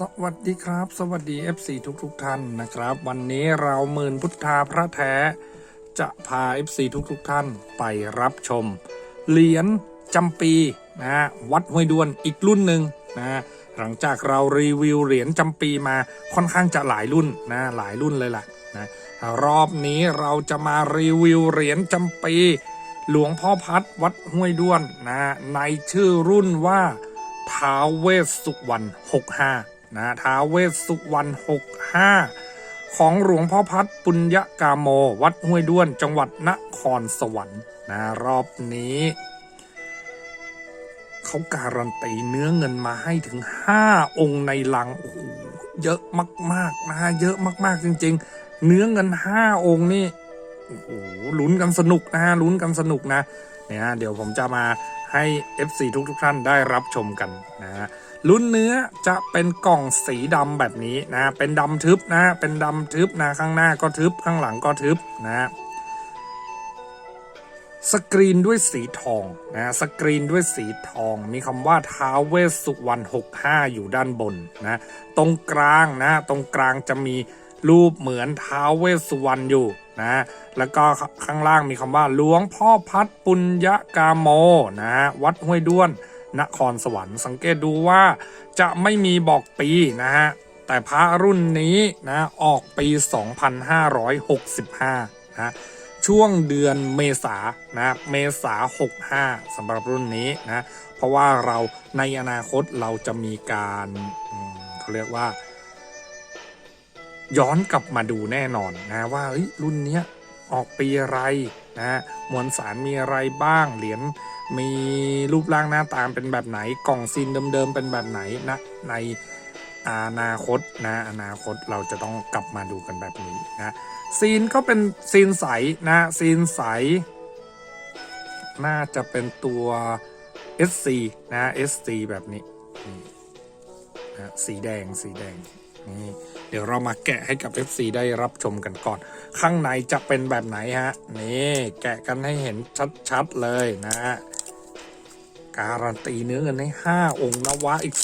สวัสดีครับ สวัสดี FC ทุกทุกๆท่านนะครับ วันนี้เราหมื่นพุทธาพระแท้ จะพา FC ทุกทุกๆท่านไปรับชม เหรียญจำปีนะฮะวัดห้วยดวนอีกรุ่นหนึ่งนะฮะหลังจากเรารีวิวเหรียญจำปีมาค่อนข้างจะหลายรุ่นนะหลายรุ่นเลยล่ะนะรอบนี้เราจะมารีวิวเหรียญจำปี หลวงพ่อพัดวัดห้วยด้วนนะในชื่อรุ่นว่าท้าวเวสสุวรรณ65 นะท้าเวสสุวรรณ65ของหลวงพ่อพัดปุญญกาโม วัดห้วยด้วนจังหวัดนครสวรรค์นะรอบนี้ เขาการันตีเนื้อเงินมาให้ถึง 5 องค์ในลังโอ้โหเยอะมากๆนะเยอะมากๆจริง ๆ เนื้อเงิน 5 องค์นี่โอ้โหลุ้นกันสนุกนะฮะลุ้นกันสนุกนะเนี่ยเดี๋ยวผมจะมาให้ FC ทุกๆท่านได้รับชมกันนะฮะ ลุ้นเนื้อจะเป็นกล่องสีดำแบบนี้นะ เป็นดำทึบนะ เป็นดำทึบนะ ข้างหน้าก็ทึบ ข้างหลังก็ทึบนะสกรีนด้วยสีทองนะสกรีนด้วยสีทอง มีคำว่าท้าวเวสสุวรรณ65 อยู่ด้านบนนะตรงกลางนะตรงกลางจะมีรูปเหมือนท้าวเวสสุวรรณอยู่นะแล้วก็ข้างล่างมีคำว่าหลวงพ่อพัดปุญญกาโมนะวัดห้วยด้วน นครสวรรค์ สังเกตดูว่าจะไม่มีบอกปีนะฮะ แต่พระรุ่นนี้นะออกปี 2565 นะช่วงเดือนเมษานะเมษา 65สำหรับรุ่นนี้นะ เพราะว่าเราในอนาคตเราจะมีการเขาเรียกว่า ย้อนกลับมาดูแน่นอนนะว่ารุ่นเนี้ย ออกปีอะไรนะฮะมวลสารมีอะไรบ้าง เหรียญมีรูปร่างหน้าตาเป็นแบบไหนกล่องซีนเดิมๆเป็นแบบไหนนะในอนาคตนะอนาคตเราจะต้องกลับมาดูกันแบบนี้นะซีนก็เป็นซีนใสนะซีนใส น่าจะเป็นตัว SC นะ SC แบบนี้นะสีแดงสีแดงนี่ ดี๋ยวเรามาแกะให้กับ FC ได้รับชมกันก่อน ข้างในจะเป็นแบบไหนฮะ นี่แกะกันให้เห็นชัดๆเลยนะฮะ การันตีเนื้อเงินให้5องค์นวะอีก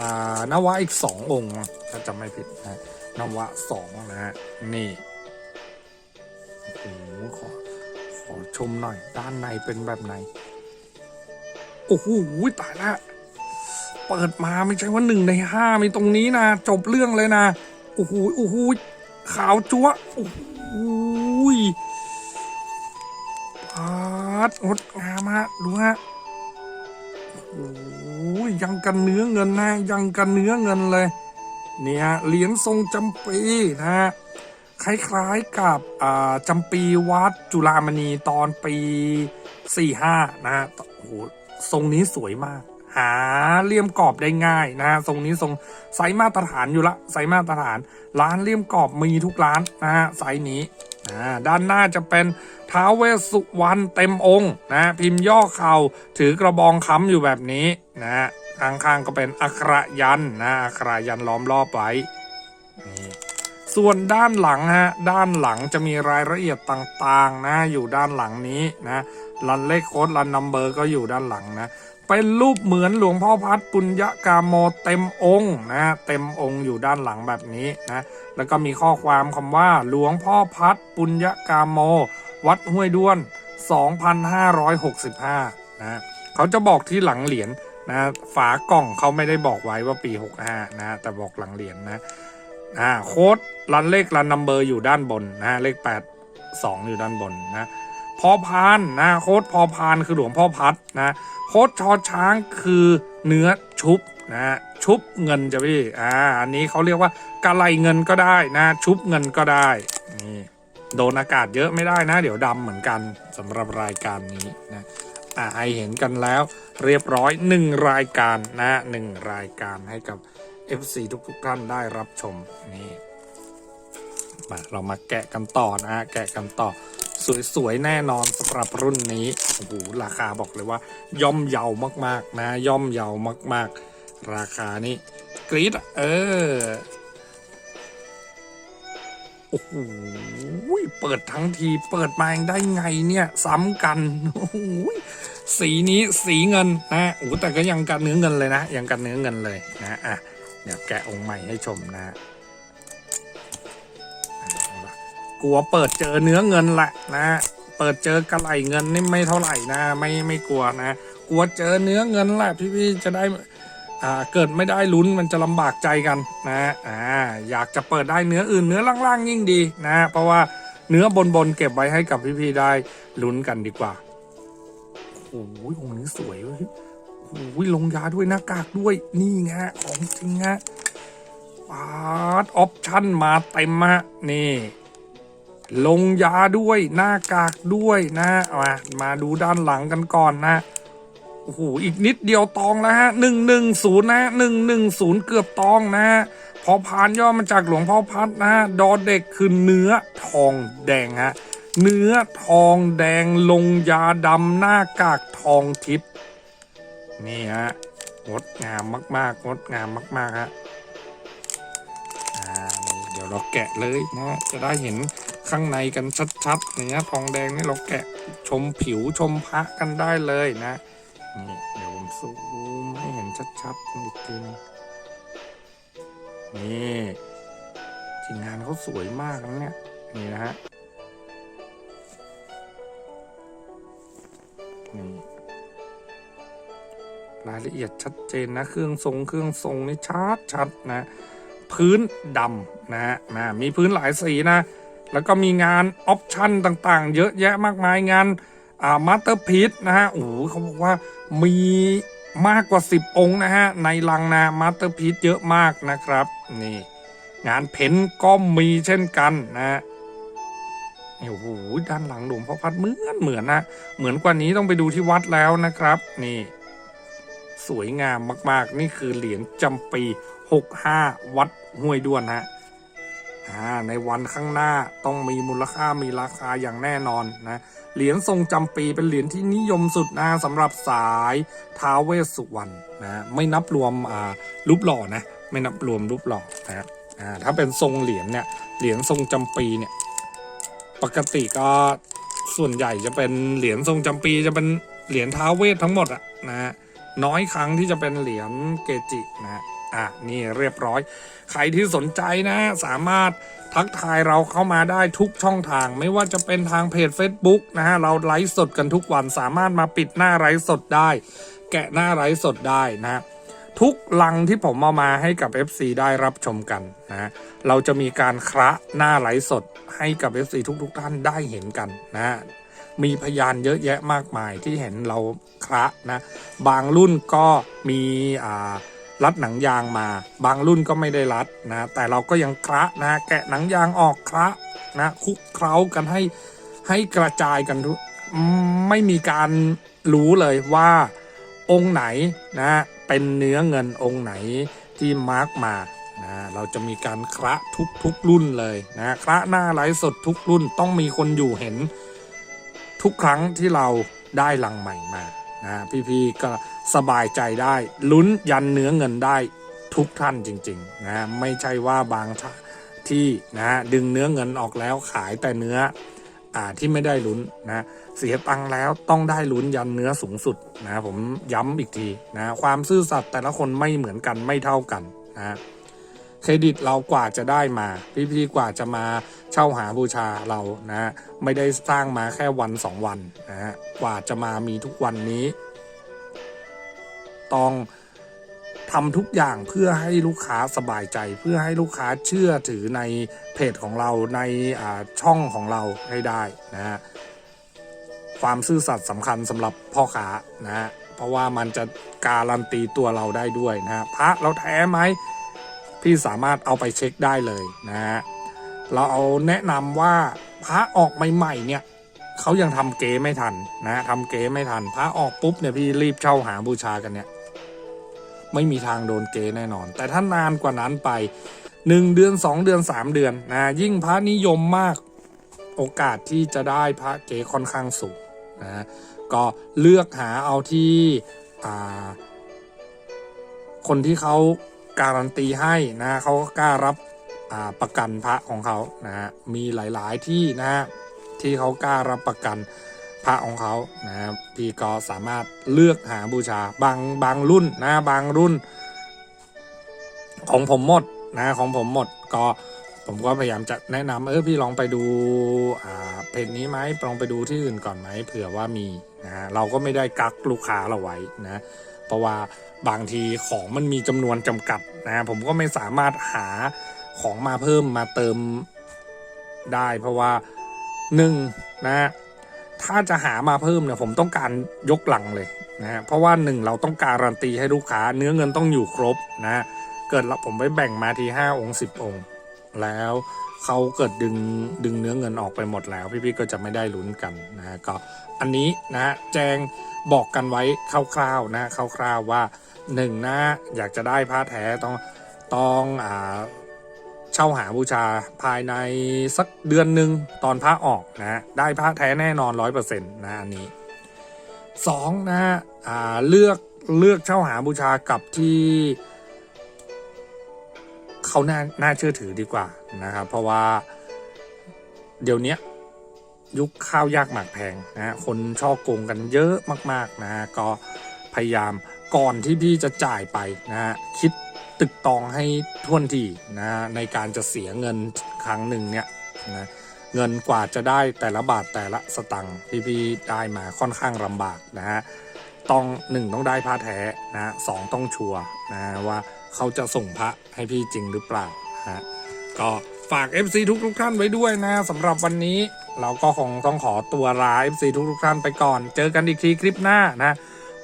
อนวะอีก 2 องค์ถ้าจำไม่ผิดนะนวะ2นะฮะ นี่โอ้โหขอขอชมหน่อยด้านในเป็นแบบไหน โอ้โหตายละ เปิดมาไม่ใช่ว่าหนึ่งในห้ามีตรงนี้นะ จบเรื่องเลยนะโอ้โหโอ้โหขาวจั๊วโอ้โหปาดงดงามฮะดูฮะโอ้โหยังกันเนื้อเงินนะยังกันเนื้อเงินเลย เนี่ยเหรียญทรงจำปีนะฮะคล้ายๆกับอ่าจำปีวัดจุฬามณีตอนปี 45 นะฮะโอ้โหทรงนี้สวยมาก หาเลี่ยมกรอบได้ง่ายนะฮะทรงนี้ทรงไซส์มาตรฐานอยู่ละไซส์มาตรฐาน ร้านเลี่ยมกรอบมีทุกร้านนะฮะไซส์นี้อ่าด้านหน้าจะเป็นท้าวเวสสุวรรณเต็มองค์นะพิมพ์ย่อเข่าถือกระบองค้ำอยู่แบบนี้นะฮะข้างๆก็เป็นอักขระยันนะอักขระยันล้อมรอบไว้นี่ส่วนด้านหลังฮะด้านหลังจะมีรายละเอียดต่างๆนะอยู่ด้านหลังนี้นะรันเลขโค้ดรันนัมเบอร์ก็อยู่ด้านหลังนะ เป็นรูปเหมือนหลวงพ่อพัดปุญญกาโมเต็มองค์นะเต็มองค์อยู่ด้านหลังแบบนี้นะแล้วก็มีข้อความคำว่า หลวงพ่อพัดปุญญกาโม วัดห้วยด้วน 2565นะเขาจะบอกที่หลังเหรียญนะฝากล่องเขาไม่ได้บอกไว้ว่าปี 65นะแต่บอกหลังเหรียญนะอ่าโค้ดรันเลขรันนัมเบอร์อยู่ด้านบนนะเลข 8 2 อยู่ด้านบนนะ อพานนะโค้ดพอพานคือหลวงพ่อพัดนะโค้ดชอช้างคือเนื้อชุบนะชุบเงินจะพี่อ่าอันนี้เขาเรียกว่ากะไลเงินก็ได้นะ ชุบเงินก็ได้นี่โดนอากาศเยอะไม่ได้นะ เดี๋ยวดำเหมือนกันสำหรับรายการนี้นะอ่าให้เห็นกันแล้วเรียบร้อยหนึ่งรายการนะหนึ่งรายการให้กับ FC ทุกๆท่านได้รับชมนี่มาเรามาแกะกันต่อนะแกะกันต่อ สวยๆ แน่นอนสำหรับรุ่นนี้โอ้โหราคาบอกเลยว่า ย่อมเยาวมากๆ นะ ย่อมเยาวมากๆ ราคานี้กรี๊ดเออโอ้โหเปิดทั้งทีเปิดมายังได้ไงเนี่ยซ้ำกันโอ้โหสีนี้สีเงินนะโอ้แต่ก็ยังกันเนื้อเงินเลยนะ ยังกันเนื้อเงินเลยนะอะเดี๋ยวแกะองค์ใหม่ให้ชมนะ กลัวเปิดเจอเนื้อเงินแหละนะเปิดเจอกระไหลเงินนี่ไม่เท่าไหร่นะ ไม่ไม่กลัวนะ กลัวเจอเนื้อเงินแหละพี่ๆจะได้อ่าเกิดไม่ได้ลุ้นมันจะลำบากใจกันนะอ่าอยากจะเปิดได้เนื้ออื่นเนื้อล่างๆยิ่งดีนะ เพราะว่าเนื้อบนๆเก็บไว้ให้กับพี่ๆได้ลุ้นกันดีกว่าโอ้โหองค์นี้สวยเว้ยโอ้โหลงยาด้วยหน้ากากด้วยนี่ไงของจริงฮะปาดออปชั่นมาเต็มฮะนี่ ลงยาด้วยหน้ากากด้วยนะมามาดูด้านหลังกันก่อนนะโอ้โหอีกนิดเดียวตองแล้วฮะหนึ่งหนึ่งศูนย์นะหนึ่งหนึ่งศูนย์เกือบตองนะฮะพอพานย่อมาจากหลวงพ่อพัดนะฮะดอเด็กคือเนื้อทองแดงฮะเนื้อทองแดงลงยาดำหน้ากากทองทิพย์นี่ฮะงดงามมากๆงดงามมากๆฮะอ่านี่เดี๋ยวเราแกะเลยนะจะได้เห็น ข้างในกันชัดๆเนื้อทองแดงนี่เราแกะชมผิวชมพระกันได้เลยนะนี่เดี๋ยวผมซูมให้เห็นชัดๆอีกทีนึงนี่ทีมงานเขาสวยมากนะเนี่ยนี่นะฮะนี่รายละเอียดชัดเจนนะ เครื่องทรงเครื่องทรงนี่ชัดชัดๆนะ พื้นดำนะนะมีพื้นหลายสีนะ แล้วก็มีงานออปชั่นต่างๆ เยอะแยะมากมายงานอ่ามาสเตอร์พีซนะฮะโอ้โหเขาบอกว่ามีมากกว่า 10 องค์นะฮะ ในลังนามาสเตอร์พีซเยอะมากนะครับนี่งานเพ้นก็มีเช่นกันนะฮะนี่โอ้โหด้านหลังหลวงพ่อพัดเหมือนเหมือนนะเหมือนกว่านี้ต้องไปดูที่วัดแล้วนะครับ นี่ สวยงามมากๆ นี่คือเหรียญจำปี 65 วัดห้วยด้วนฮะ ในวันข้างหน้าต้องมีมูลค่ามีราคาอย่างแน่นอนนะเหรียญทรงจำปีเป็นเหรียญที่นิยมสุดนะสำหรับสายท้าเวสสุวรรณนะไม่นับรวมรูปหล่อนะไม่นับรวมรูปหล่อนะถ้าเป็นทรงเหรียญเนี่ยเหรียญทรงจำปีเนี่ยปกติก็ส่วนใหญ่จะเป็นเหรียญทรงจำปีจะเป็นเหรียญท้าเวสทั้งหมดอะนะฮะน้อยครั้งที่จะเป็นเหรียญเกจินะฮะ อะนี่เรียบร้อย ใครที่สนใจนะสามารถทักทายเราเข้ามาได้ทุกช่องทาง ไม่ว่าจะเป็นทางเพจ Facebook นะฮะเราไลฟ์สดกันทุกวันสามารถมาปิดหน้าไลฟ์สดได้ แกะหน้าไลฟ์สดได้นะฮะทุกลังที่ผมเอามาให้กับ FC ได้รับชมกันนะเราจะมีการคระหน้าไลฟ์สดให้กับ FC ทุกๆท่านได้เห็นกันนะมีพยานเยอะแยะมากมายที่เห็นเราคระนะ บางรุ่นก็มีอ่า รัดหนังยางมา บางรุ่นก็ไม่ได้รัดนะแต่เราก็ยังคระนะแกะหนังยางออกคระนะคุกเคล้ากันให้ให้กระจายกันทุกไม่มีการรู้เลยว่าองค์ไหนนะเป็นเนื้อเงินองค์ไหนที่มาร์กมานะเราจะมีการคระทุกทุกรุ่นเลยนะคระหน้าไลฟ์สดทุกรุ่นต้องมีคนอยู่เห็นทุกครั้งที่เราได้ลังใหม่มา นะพี่ๆก็สบายใจได้ลุ้นยันเนื้อเงินได้ทุกท่านจริงๆนะไม่ใช่ว่าบางที่นะดึงเนื้อเงินออกแล้วขายแต่เนื้ออ่าที่ไม่ได้ลุ้นนะเสียตังค์แล้วต้องได้ลุ้นยันเนื้อสูงสุดนะผมย้ำอีกทีนะความซื่อสัตย์แต่ละคนไม่เหมือนกันไม่เท่ากันนะ เครดิตเรากว่าจะได้มา พี่ๆกว่าจะมาเช่าหาบูชาเรานะไม่ได้สร้างมาแค่วันสองวันนะฮะกว่าจะมามีทุกวันนี้ ต้องทำทุกอย่างเพื่อให้ลูกค้าสบายใจ เพื่อให้ลูกค้าเชื่อถือในเพจของเราในาช่องของเราให้ได้นะฮะความซื่อสัตย์สำคัญสำหรับพ่อค้านะฮะเพราะว่ามันจะการันตีตัวเราได้ด้วยนะฮะพระเราแท้ไหม พี่สามารถเอาไปเช็คได้เลยนะฮะเราเอาแนะนำว่าพระออกใหม่ๆเนี่ยเขายังทำเก๋ไม่ทันนะทำเก๋ไม่ทันพระออกปุ๊บเนี่ยพี่รีบเช่าหาบูชากันเนี่ยไม่มีทางโดนเก๋แน่นอน แต่ถ้านานกว่านั้นไปหนึ่งเดือนสองเดือนสามเดือนนะยิ่งพระนิยมมากโอกาสที่จะได้พระเก๋ค่อนข้างสูงนะก็เลือกหาเอาที่คนที่เขา การันตีให้นะเขาก็กล้ารับประกันพระของเขานะฮะมีหลายๆที่นะฮะที่เขากล้ารับประกันพระของเขานะพี่ก็สามารถเลือกหาบูชาบางบางรุ่นนะบางรุ่น ของผมหมดนะของผมหมดก็ผมก็พยายามจะแนะนำเออพี่ลองไปดูอ่าเพจนี้ไหมลองไปดูที่อื่นก่อนไหมเผื่อว่ามีนะเราก็ไม่ได้กักลูกค้าเราไว้นะเพราะว่า บางทีของมันมีจำนวนจำกัดนะผมก็ไม่สามารถหาของมาเพิ่มมาเติมได้ เพราะว่าหนึ่งนะถ้าจะหามาเพิ่มเนี่ยผมต้องการยกหลังเลยนะเพราะว่าหนึ่งเราต้องการันตีให้ลูกค้าเนื้อเงินต้องอยู่ครบนะเกิดเราผมไปแบ่งมาทีห้าองค์สิบองค์ แล้วเขาเกิดดึงดึงเนื้อเงินออกไปหมดแล้ว พี่ๆก็จะไม่ได้ลุ้นกันนะก็อันนี้นะฮะแจ้งบอกกันไว้คร่าวๆนะคร่าวๆว่า หนึ่งนะอยากจะได้ผ้าแท้ต้องต้องอ่าเช่าหาบูชาภายในสักเดือนหนึ่งตอนพระออกนะฮะได้ผ้าแท้แน่นอนร้อยเปอร์เซ็นต์นะอันนี้สองนะฮะอ่าเลือกเลือกเช่าหาบูชากับที่เขาน่าน่าเชื่อถือดีกว่านะครับเพราะว่าเดี๋ยวนี้ยุคข้าวยากหมากแพงนะฮะคนชอบโกงกันเยอะมาก ๆ นะฮะก็ พยายามก่อนที่พี่จะจ่ายไปนะฮะคิดตึกตองให้ท่วนทีนะฮะในการจะเสียเงินครั้งหนึ่งเนี่ยนะเงินกว่าจะได้แต่ละบาทแต่ละสตังค์ที่พี่ได้มาค่อนข้างลำบากนะฮะต้องหนึ่งต้องได้ผ้าแท้นะสองต้องชัวร์นะว่าเขาจะส่งพระให้พี่จริงหรือเปล่านะฮะก็ฝาก FC ทุกทุกท่านไว้ด้วยนะสำหรับวันนี้เราก็คงต้องขอตัวลา FC ทุกทุกท่านไปก่อน เจอกันอีกทีคลิปหน้านะ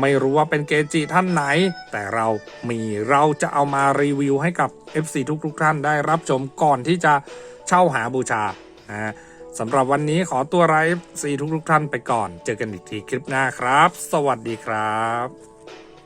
ไม่รู้ว่าเป็นเกจิท่านไหน แต่เรามีเราจะเอามารีวิวให้กับ FC ทุกทุกๆท่านได้รับชมก่อนที่จะเช่าหาบูชานะสำหรับวันนี้ขอตัวไลฟ์ซีทุกๆท่านไปก่อน เจอกันอีกทีคลิปหน้าครับ สวัสดีครับ